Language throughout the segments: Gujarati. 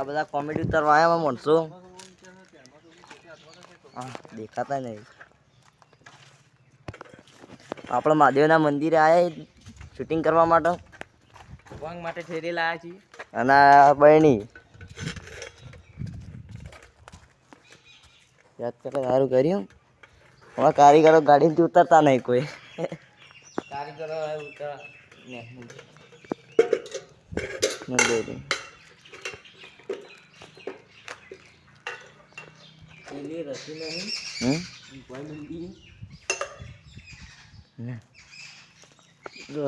આ બધા કોમેડી ઉતારવા આવ્યા માણસો હા દેખાતા નહીં. આપણે મહાદેવના મંદિરે આવ્યા શૂટિંગ કરવા માટે? વંગ માટે ઠેરી લાયા છીએ. અને બહેણી. યાદ કરે સારું કર્યું હમણાં કારીગરો ગાડીથી ઉતરતા નહીં કોઈ. કારીગરો ઉતર નહીં. રસી નહીં હમ? કોઈ મિલતી ને. જો,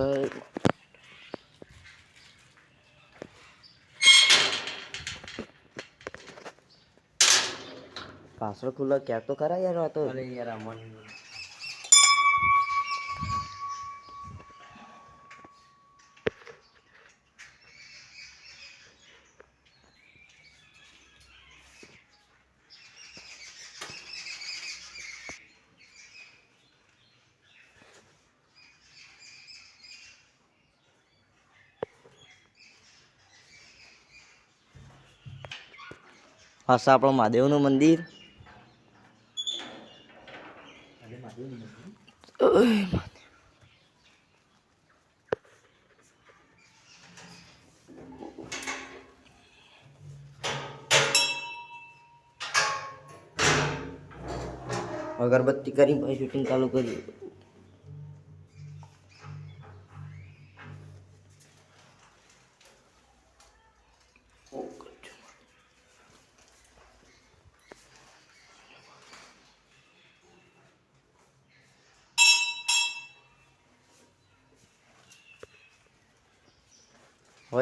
પાછળ ખુલ્લો ક્યાંક તો ખરા યાર તો અરે યાર અમન હશે આપણું મહાદેવનું મંદિર અગરબત્તી કરી પછી શૂટિંગ ચાલુ કર્યું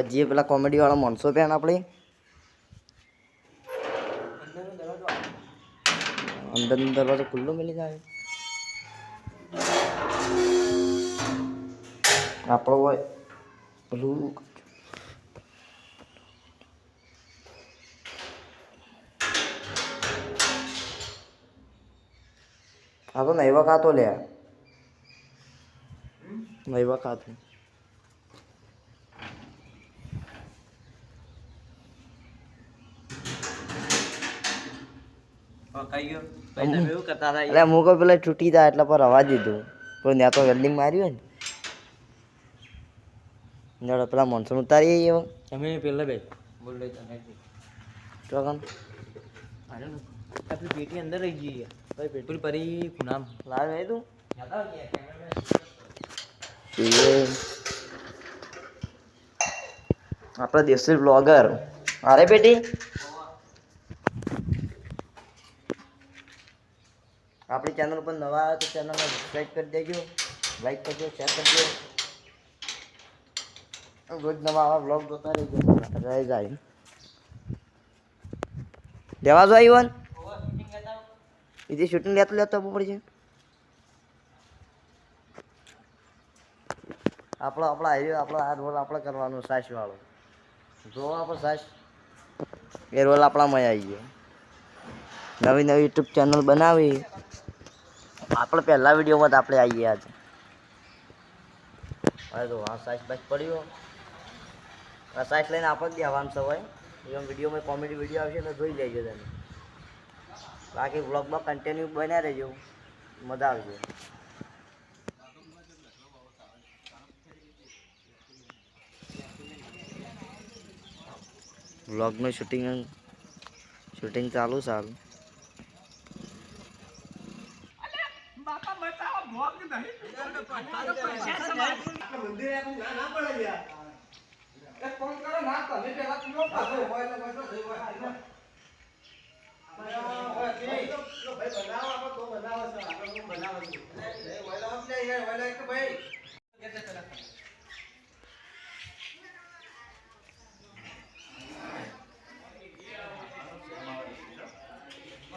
હવે જે પેલા કોમેડી વાળા માણસો પહેણ આપણે અંદરનો દરવાજો ખુલ્લો મળી જાય. આપણો હોય પેલું આ તો નૈવા ખાતો લે નૈવા ખાતો એવું એટલે હું કોઈ પેલા છૂટી જાય એટલે પર રવા દીધું. પણ ત્યાં તો વેલ્ડિંગ માર્યું ને. ને પેલા માણસો ઉતારી આવીએ હવે તમે પેલા બે. બોલ તો કણ આપણી પેટી અંદર રહી ગઈ ભાઈ પેટ્રોલ પરી તું. આપણા દેશી બ્લોગર અરે બેટી આપણી ચેનલ પર નવા આવે તો ચેનલને સબસ્ક્રાઈબ કરી દેજો લાઈક કરજો શેર કરજો. રોજ નવા આવા બ્લોગ જોતા રહેજો. રહી જાય દેવા જો આવ્યો એ શૂટિંગ લેતો લેતો આપવું પડશે. આપણો આપણો આવ્યો આપણો આ રોલ આપણે કરવાનો સાસ વાળો. જો આપણો સાસ એ રોલ આપણામાં આવી ગયો. નવી નવી યુટ્યુબ ચેનલ બનાવી. આપણે પહેલા વિડીયોમાં જ આપણે આવી ગયા છે હવે તો હા સાઈઝ બાઈક પડ્યો. આ સાઈઝ લઈને આપણે જ દેવાનું સવાય એમ વિડીયોમાં કોમેડી વીડિયો આવશે તો જોઈ લેજો તમે. બાકી વ્લોગમાં કન્ટિન્યુ બન્યા રહેજો. મજા આવશે. વ્લોગનું શૂટિંગ શૂટિંગ ચાલુ સારું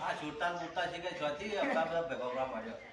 આ છૂટા મૂટા છે કે ચોથી આપણા બધા ભેગા કરવા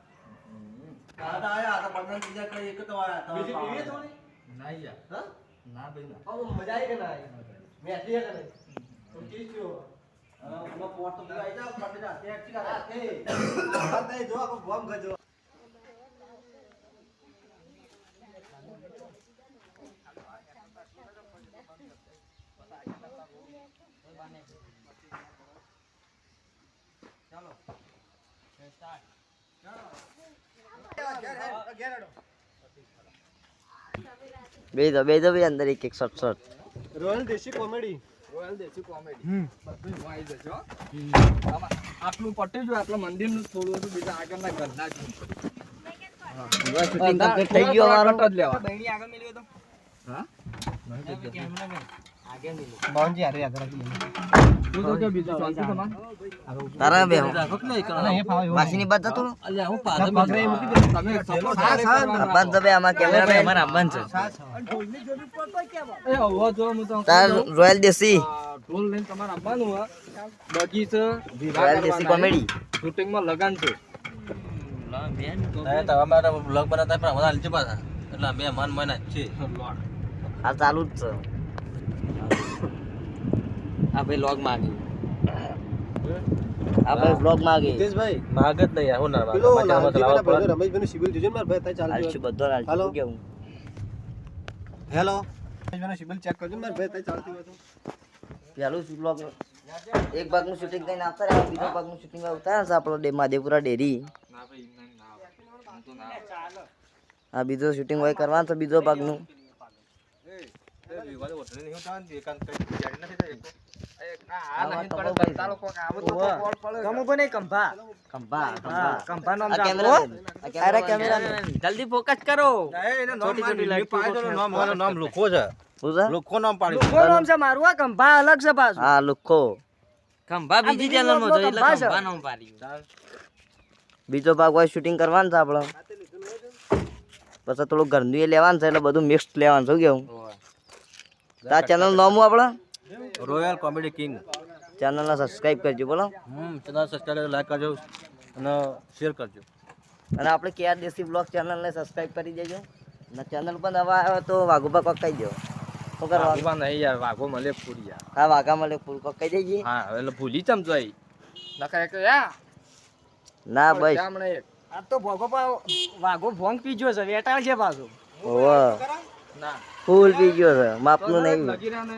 ભક્તને આયા તો ફેર બીજા કઈ એક તો આયા તો બીજી પીવી દો ના દો બે ના એક ના ઓ મજા રોયલ કે ના આટલું મેં છે કે મંદિરનું તો કી બીજા અમે પોટ તો શૂટિંગ કમ્પ્લીટ થઈ જા તે જ આગળ મેલ્યો તો હા આગળ મેલ્યો બાવનજી હારે યાદ રાખી તું તો કે બે શાંતિ તમાર તારા બે એ ફાવે એવું માસીની બાદ જતું રહો. અલ્યા હું પાછળ પગ રે મૂકી દે. તમે support હા, કરે હા, કરવા. આબાદ દબે આમાં કેમેરામેન એ હવે આગળ હું? તો તાર તમારે બગીચ રોયલ કોમેડી શૂટિંગમાં લગાન છે બ્લોગ પણ અમારા હાલજો પાછા એટલે બે મન મન છે આ ચાલુ જ છે. આ ભાઈ લોગ માંગી આ ભાઈ બ્લોગ માંગે હિતેશભાઈ માગ નહીં આવું ના પેલો જોજો ભાઈ ત્યાં ચાલુ હાલશું બધો હાલો. શું કેવું હેલો ચેક કરજો ભાઈ ત્યાં ચાલતી હોય તો પેલું બ્લોગ એક ભાગનું શૂટિંગ કરીને આવતા રહ્યા બીજો ભાગનું શૂટિંગ આવતા હશે આપણો ડે માદેપુરા ડેરી આ બીજો શૂટિંગ હોય કરવાનું તો બીજો ભાગનું કેમેરામેન જલ્દી ફોકસ કરો. નામ નામ લુખો છે. શું છે? લુખો નામ નામ છે મારું આ કંભા અલગ છે પાછું. હા લુખો. કંભા બીજી ચેનલમાં જોઈ એટલે કંભા નામ પાડ્યું. બીજો ભાગ હોય શૂટિંગ કરવાનું છે આપણે. પછી થોડું ગંદુ લેવાનું છે એટલે બધું મિક્સ લેવાનું શું કેવું? આ ચેનલ નામ હું આપણે? રોયલ કોમેડી કિંગ ચેનલને સબસ્ક્રાઇબ કરજો બોલો. હમ ચેનલ સબસ્ક્રાઇબ લાઈક કરજો અને શેર કરજો. અને આપણે કેઆર દેસી બ્લોગ ચેનલને સબસ્ક્રાઇબ કરી દેજો? અને ચેનલ પર નવા આવ્યો તો વાઘુભા કોક કહી દો. શું કરવાનું વાઘો નહીં યાર વાઘો મળે પૂરી યાર. હા વાઘા મળે ફૂલ. કોક કહી દેજે. હા એટલે ભૂલી ચમ જોઈ. નકા એક યા. ના ભાઈ હમણે આ તો ભોગો વાઘો ભોંગ પીજો છે વેટાળ છે પાછો. ઓવે ના. ફૂલ પી ગયો છે માપનું નહીં લગી રહ્યા ને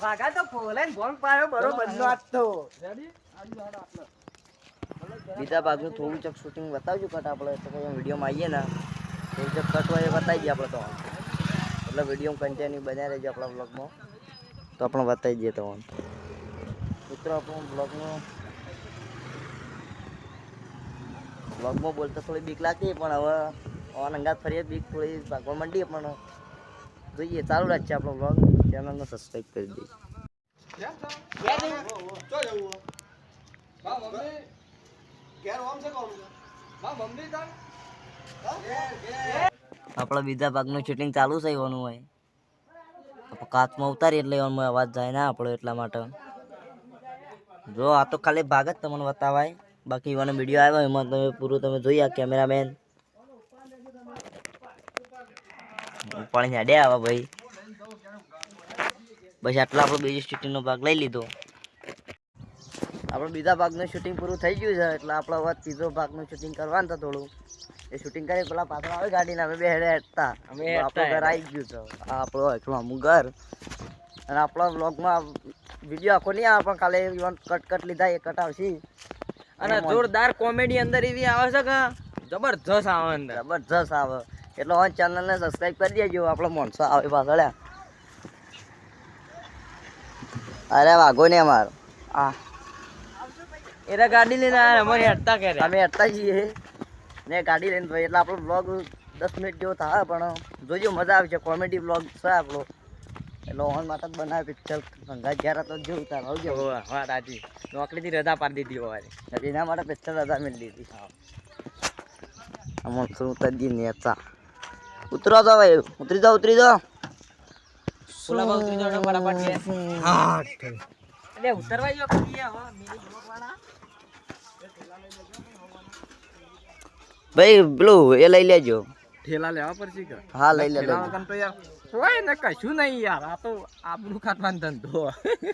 વાઘા તો ફોલાઈને ભોંગ પાયો બરો નો આજ તો બીજા ભાગનું થોડું ચક શૂટિંગ બતાવજો કટ આપણે તો કોઈ વિડીયોમાં આવીએ ને થોડું ચક કટ હોય એ બતાવી દઈએ આપણે તો. એટલે વીડિયો કન્ટિન્યુ બનાવી રહેજો આપણા બ્લોગમાં તો આપણે બતાવી દઈએ તો મિત્રો આપણો બ્લોગનો બ્લોગમાં બોલતા થોડી બીક લાગતી પણ હવે ઓન અંગાત ફરીએ બીક થોડી ભાગવા માંડીએ પણ જોઈએ ચાલુ રાખશે આપણો બ્લોગ ચેનલને સબસ્ક્રાઈબ કરી દઈએ આપણા બીજા ભાગનું શૂટિંગ ચાલુ છે એવાનું હોય કાચમાં ઉતારી એટલે એવામાં અવાજ જાય ના આપણો એટલા માટે. જો આ તો ખાલી ભાગ જ તમને બતાવાય. બાકી એવાનો વીડિયો આવ્યો એમાં તમે પૂરું તમે જોઈ આ કેમેરામેન પાણી હેડે આવા ભાઈ. બસ આટલા આપણો બીજી શૂટિંગનો ભાગ લઈ લીધો. આપણો બીજા ભાગનું શૂટિંગ પૂરું થઈ ગયું છે એટલે આપણે હવે ત્રીજો ભાગનું શૂટિંગ કરવાનું હતું થોડું. એ શૂટિંગ કરી પેલા પાછળ આવે ગાડીને અમે બે હેડે હેડતા. અમે આપણું ઘર આવી ગયું છે. આ આપણો એકલું અમુક ઘર. અને આપણા વ્લોગમાં વીડિયો આખો નહીં આવે પણ કાલે ઇવન કટ કટ લીધા એ કટ આવશે. અને જોરદાર કોમેડી અંદર એવી આવે છે કે જબરજસ્ત આવે અંદર. જબરજસ્ત આવે. એટલે ચેનલને સબસ્ક્રાઈબ કરી દેજો આપણો માણસો આવે પાછળ. અરે વાઘો ને અમારો. આ એરા ગાડી લઈને આયા અમારે હટતા કરે અમે હટતા છીએ. ને ગાડી લઈને ભાઈ એટલે આપણો બ્લોગ દસ મિનિટ જેવો થાય પણ જોજો મજા આવે છે. કોમેડી બ્લોગ છે આપણો. એટલે ઓન જ બનાવે પિક્ચર ગંગા જ્યારે તો જેવું તાર આવજો. હા દાદી નોકરીથી રજા પાડી દીધી હોવારે એના માટે પિક્ચર રજા મેળવી દીધી. અમુક શું તજી નેતા. ઉતરો તો ભાઈ ઉતરી જાઓ ઉતરી જાઓ. ફુલામાં ઉતરી જાવ ફટાફટ કે હા એટલે ઉતરવા જો ખાલી હો મેરી બ્લોક વાળા. ભાઈ પેલું એ લઈ લેજો. ઠેલા લેવા પડશે કે? હા લઈ લે તો યાર કોઈ ને કશું નહીં યાર આ તો આબરૂ કાઢવાનો ધંધો.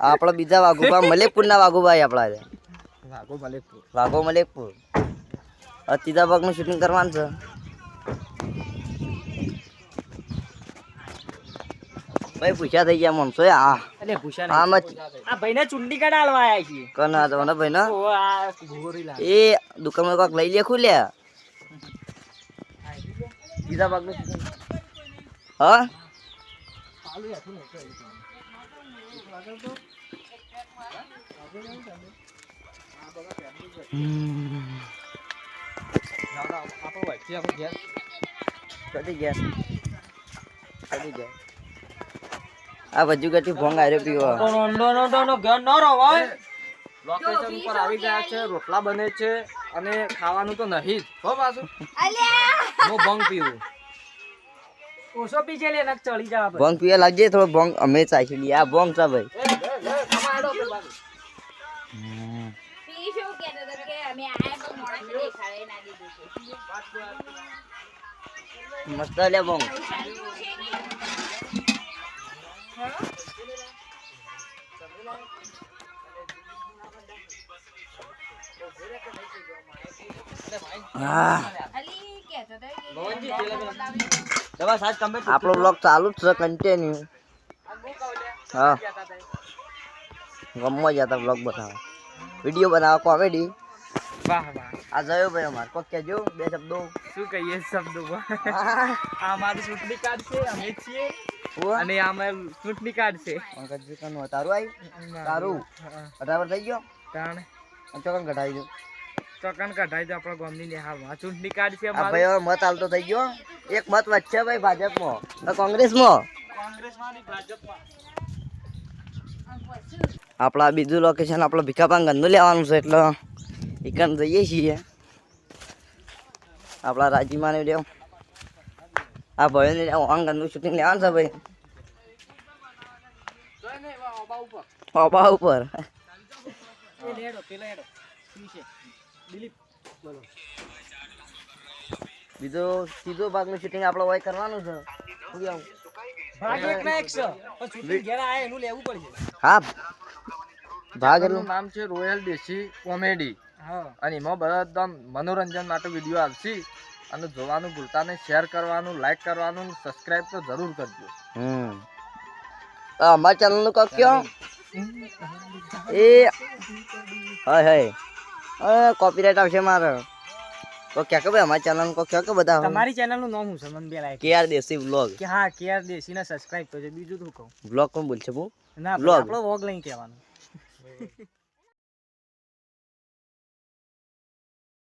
આપણો બીજા વાઘુબા મલેકપુર ના વાઘુભાઈ આપણા છે. વાગો ભલે વાઘો મલેકપુર. ત્રીજા ભાગનું શૂટિંગ કરવાનું છે. ભાઈ પૂછ્યા થઈ ગયા મનસો આ. એટલે ભૂષા આ મત આ ભાઈને ચુંડી આલવા આયા છે કના તો ભાઈ ના ઓ આ ઘોરી લાગે એ દુકાનમાં કોક લઈ લે ખુલ્યા ત્રીજા ભાગનું shooting. હા? હમ. આપણો વચ્ચે આપણે ઘેર કદી ગયા. કદી ગયા. આ ભજુ કટી ભોંગ આર્યો પીવો. નો નો નો નો ઘર ન રહો હોય લોકેશન ઉપર આવી ગયા છે રોટલા બને છે અને ખાવાનું તો નહીં જ. હો પાછું. હું ભંગ પીવું. ઓછો પીછે લે નક ચડી જા પર ભોંગ પીવા લાગજે થોડો ભોંગ અમે ચાખી લઈએ. આ ભોંગ છે ભાઈ. પી છે. છે મસ્ત લે ભોંગ હા અલી કહેતો હતો કે દવા સાજ કમે આપણો બ્લોગ ચાલુ જ છે કન્ટિન્યુ હા. ગમવા જતા બ્લોગ બનાવવા. વીડિયો બનાવવા કોમેડી વાહ વાહ. આ જયો ભાઈ અમાર. કોક કહેજો બે શબ્દો. શું કહીએ શબ્દો? આ મારું ચૂંટણી કાર્ડ છે અમે છીએ. અને આ મારું ચૂંટણી કાર્ડ છે. પંકજ કનું તારું આવી તારું? અઢાર થઈ ગયો? તાણ. ચોકન કઢાવી દો. ચોકન કઢાઈ દો આપણા ગામની નિહાળમાં ચૂંટણી કાર્ડ છે આ ભાઈ મત હાલતો થઈ ગયો. એક મત વચ્ચે ભાઈ ભાજપમાં. કોંગ્રેસમાં? કોંગ્રેસમાંથી ભાજપમાં. આપણા બીજું લોકેશન આપણો ભીખાપાન ગંદુ લેવાનું છે એટલે. એકન જઈએ છીએ. આપણા રાજીમાને લેવ આ ઓન ગંદુ શૂટિંગ લેવાનું છે ભાઈ. ઓબા ઉપર. એ લેડો પેલો હેડો શું છે દિલીપ બીજો સીધો ભાગનું શૂટિંગ આપણે હોય કરવાનું છે. શું કહેવું? ભાગ એક ના એક છે. પણ ચૂંટણી ઘેર આયા એનું લેવું પડશે. હા. ભાગ એનું નામ છે રોયલ દેશી કોમેડી અને એમાં બધા મનોરંજન માટે વીડિયો આવશે. અને જોવાનું ભૂલતા નહીં શેર કરવાનું લાઈક કરવાનું સબસ્ક્રાઇબ તો જરૂર કરજો. હમ. અમારા ચેનલનું કોક કયો? એ હાય હાય. કોપીરાઇટ આવશે મારે. તો ક્યાં કે ભાઈ અમારા ચેનલ કો ક્યાં કે બધા તમારી ચેનલનું નામ શું છે? મને બે લાઈક કે આર દેસી વ્લોગ કે હા કેઆર દેસી ને સબસ્ક્રાઇબ કરજો. બીજું શું કહું? વ્લોગ કોણ બોલશે બો ના આપણો વોગ લઈને કહેવાનું.